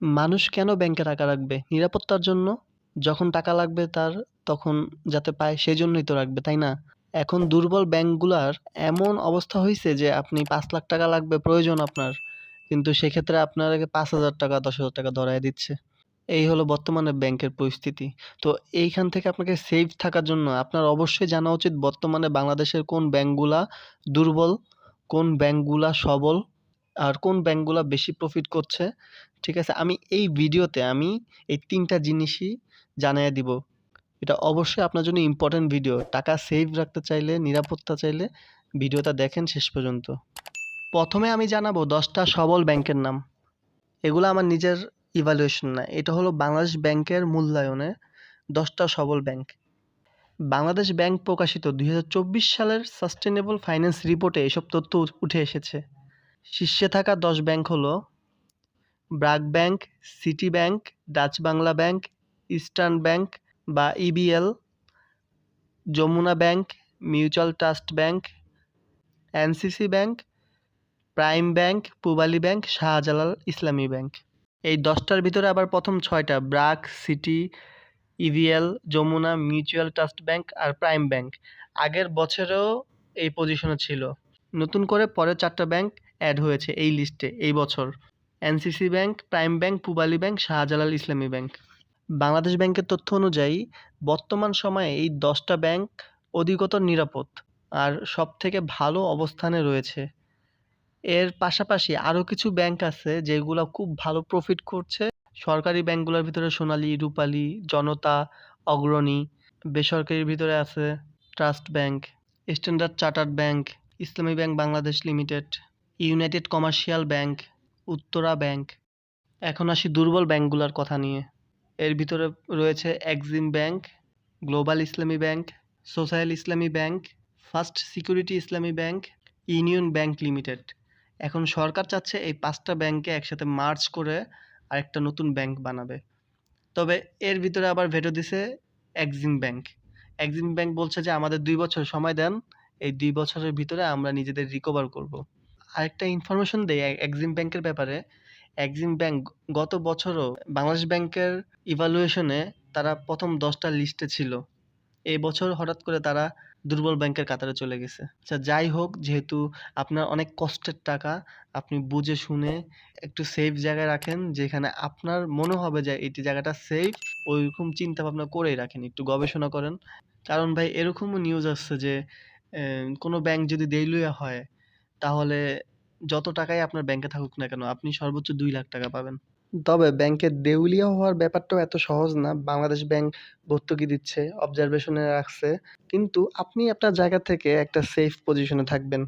মানুষ কেন ব্যাংকে টাকা রাখবে? নিরাপত্তার জন্য? যখন টাকা লাগবে তার, তখন যাতে পায় সেই জন্যই তো রাখবে, তাই না? এখন দুর্বল ব্যাংকগুলার এমন অবস্থা হয়েছে যে আপনি পাঁচ লাখ টাকা লাগবে, প্রয়োজন আপনার। কিন্তু সেক্ষেত্রে আপনাকে পাঁচ হাজার টাকা, দশ হাজার টাকা ধরায় দিচ্ছে। এই হলো বর্তমানে ব্যাংকের পরিস্থিতি। তো এইখান থেকে আপনাকে সেফ থাকার জন্য আপনার অবশ্যই জানা উচিত বর্তমানে বাংলাদেশের কোন ব্যাংকগুলা দুর্বল, কোন ব্যাংকগুলা সবল, আর কোন ব্যাংকগুলা বেশি প্রফিট করছে। ঠিক আছে? আমি এই ভিডিওতে আমি এই তিনটা জিনিসই জানিয়ে দিব। এটা অবশ্যই আপনার জন্য ইম্পর্টেন্ট ভিডিও টাকা সেভ রাখতে চাইলে, নিরাপত্তা চাইলে ভিডিওটা দেখেন শেষ পর্যন্ত। প্রথমে আমি জানাব দশটা সবল ব্যাংকের নাম। এগুলো আমার নিজের ইভ্যালুয়েশন না। এটা হলো বাংলাদেশ ব্যাংকের মূল্যায়নে দশটা সবল ব্যাংক। বাংলাদেশ ব্যাংক প্রকাশিত দুই হাজার চব্বিশ সালের সাস্টেনেবল ফাইন্যান্স রিপোর্টে এসব তথ্য উঠে এসেছে। শীর্ষে থাকা দশ ব্যাংক হলো BRAC bank, city bank, Dutch Bangla bank, eastern bank বা EBL, Jamuna bank, mutual trust bank, NCC bank, prime bank, Pubali bank, Shahjalal Islami bank. এই দশটার ভিতরে আবার প্রথম ছয়টা, BRAC, city EBL Jamuna, mutual trust bank আর prime bank. আগের বছরেও এই পজিশনে ছিল। নতুন করে পরে চারটা ব্যাংক অ্যাড হয়েছে এই লিস্টে এই বছর। NCC bank, prime bank, Pubali bank, Shahjalal Islami bank. Bangladesh ব্যাংকের তথ্য অনুযায়ী, বর্তমান সময়ে এই দশটা ব্যাংক অধিকতর নিরাপদ আর সব থেকে ভালো অবস্থানে রয়েছে। এর পাশাপাশি আরও কিছু ব্যাংক আছে যেগুলো খুব ভালো প্রফিট করছে। সরকারি ব্যাংকগুলোর ভিতরে সোনালী, রূপালী, জনতা, অগ্রণী, বেসরকারির ভিতরে আছে trust bank, standard chartered bank, Islami bank Bangladesh limited, united commercial bank Uttara bank. এখন আসি দুর্বল ব্যাংকগুলোর কথা নিয়ে। এর ভিতরে রয়েছে EXIM bank, global Islami bank social Islami bank, first security Islami bank, union bank limited. এখন সরকার চাচ্ছে এই পাঁচটা ব্যাংকে একসাথে মার্চ করে আরেকটা নতুন ব্যাংক বানাবে। তবে এর ভিতরে আবার ভেটো দিছে এক্সিম ব্যাংক। এক্সিম ব্যাংক বলছে যে, আমাদের দুই বছর সময় দেন। এই দুই বছরের ভিতরে আমরা নিজেদের রিকভার করব। আরেকটা ইনফরমেশন দেই এক্সিম ব্যাংকের ব্যাপারে। এক্সিম ব্যাংক গত বছরও বাংলাদেশ ব্যাংকের ইভালুয়েশনে তারা প্রথম দশটা লিস্টে ছিল। এই বছর হঠাৎ করে তারা দুর্বল ব্যাংকের কাতারে চলে গেছে। আচ্ছা যাই হোক, যেহেতু আপনার অনেক কষ্টের টাকা, আপনি বুঝে শুনে একটু সেফ জায়গায় রাখেন, যেখানে আপনার মনে হবে যে এটি জায়গাটা সেফ ওইরকম চিন্তা ভাবনা করেই রাখেন। একটু গবেষণা করেন। কারণ ভাই, এরকমও নিউজ আসছে যে কোনো ব্যাংক যদি দেইলুয়া হয় তাহলে যত টাকাই আপনার ব্যাংকে থাকুক না কেন, আপনি সর্বোচ্চ দুই লাখ টাকা পাবেন। তবে ব্যাংকের দেউলিয়া হওয়ার ব্যাপারটাও এত সহজ না। বাংলাদেশ ব্যাংক ভর্তুকি দিচ্ছে অবজারভেশনে রাখছে। কিন্তু আপনি আপনার জায়গা থেকে একটা সেফ পজিশনে থাকবেন।